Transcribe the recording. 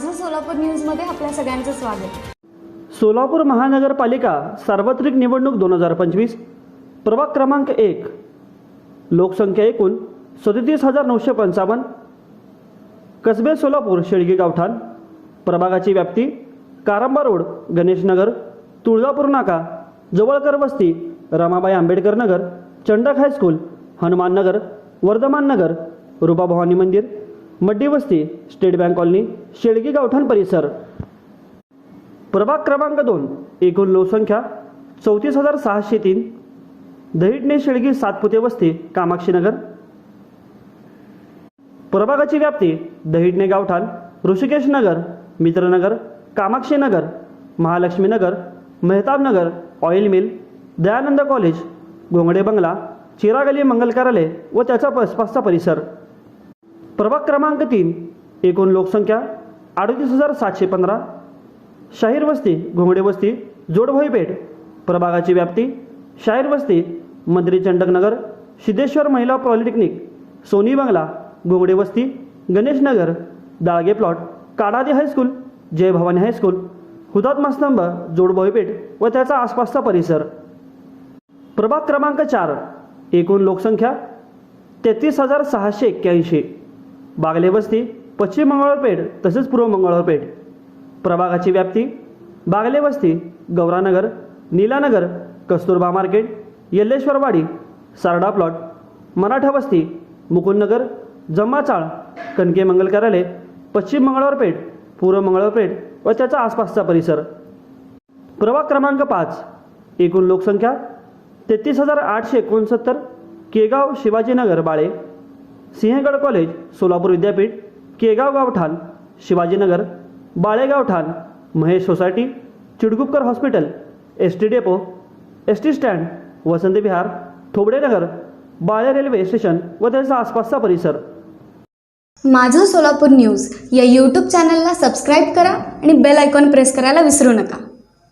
माझं सोलापूर न्यूजमध्ये आपल्या सगळ्यांचं स्वागत. सोलापूर महानगरपालिका सार्वत्रिक निवडणूक दोन हजार पंचवीस प्रभाग क्रमांक एक लोकसंख्या एकूण सदतीस हजार नऊशे पंचावन्न कसबे सोलापूर शेळगी गावठाण प्रभागाची व्याप्ती कारंबा रोड गणेशनगर तुळजापूर नाका जवळकर वस्ती रमाबाई आंबेडकर नगर चंडक हायस्कूल हनुमान नगर वर्धमान नगर रुपाभवानी मंदिर मड्डी वस्ती स्टेट बँक कॉलनी शेळगी गावठाण परिसर. प्रभाग क्रमांक दोन एकूण लोकसंख्या चौतीस हजार सहाशे तीन. दहिटणे शेळगी सातपुते वस्ती कामाक्षीनगर प्रभागाची व्याप्ती दहिटणे गावठाण Rishikesh Nagar Mitranagar Kamakshinagar Mahalakshminagar Mehtabnagar oil mill Dayanand college Ghongade बंगला चिरागली मंगल कार्यालय व त्याचा आसपासचा परिसर. प्रभाग क्रमांक तीन एकूण लोकसंख्या अडतीस हजार सातशे पंधरा. शाहीर वस्ती घोंगडे वस्ती जोडभोई पेठ. प्रभागाची व्याप्ती शाहीर वस्ती मंत्री चंडकनगर सिद्धेश्वर महिला पॉलिटेक्निक सोनी बंगला घोंगडे वस्ती Ganeshnagar Dalge plot Kadadi high school Jay Bhavani high school हुतात्मा स्तंभ जोडभोई पेठ व त्याचा आसपासचा परिसर. प्रभाग क्रमांक चार एकूण लोकसंख्या तेहतीस हजार सहाशे एक्क्याऐंशी. बागले वस्ती पश्चिम मंगळवारपेठ तसेच पूर्व मंगळवारपेठ प्रभागाची व्याप्ती बागले वस्ती गौरानगर नीलानगर कस्तुरबा मार्केट यल्लेश्वरवाडी सारडा प्लॉट मराठा वस्ती मुकुंदनगर जम्माचाळ कणके मंगल कार्यालय पश्चिम मंगळवारपेठ पूर्व मंगळवारपेठ व त्याचा आसपासचा परिसर. प्रभाग क्रमांक पाच एकूण लोकसंख्या तेहतीस हजार आठशे एकोणसत्तर केगाव शिवाजीनगर बाळे. सिंहगड कॉलेज सोलापूर विद्यापीठ केगाव गावठाण शिवाजीनगर बाळेगाव ठाण Mahesh society Chidgupkar hospital S T depot S T stand Vasant Vihar Thobdenagar Bale railway station व त्याचा आसपासचा परिसर. माझं सोलापूर न्यूज या यूट्यूब चॅनलला सबस्क्राईब करा आणि बेल आयकॉन प्रेस करायला विसरू नका.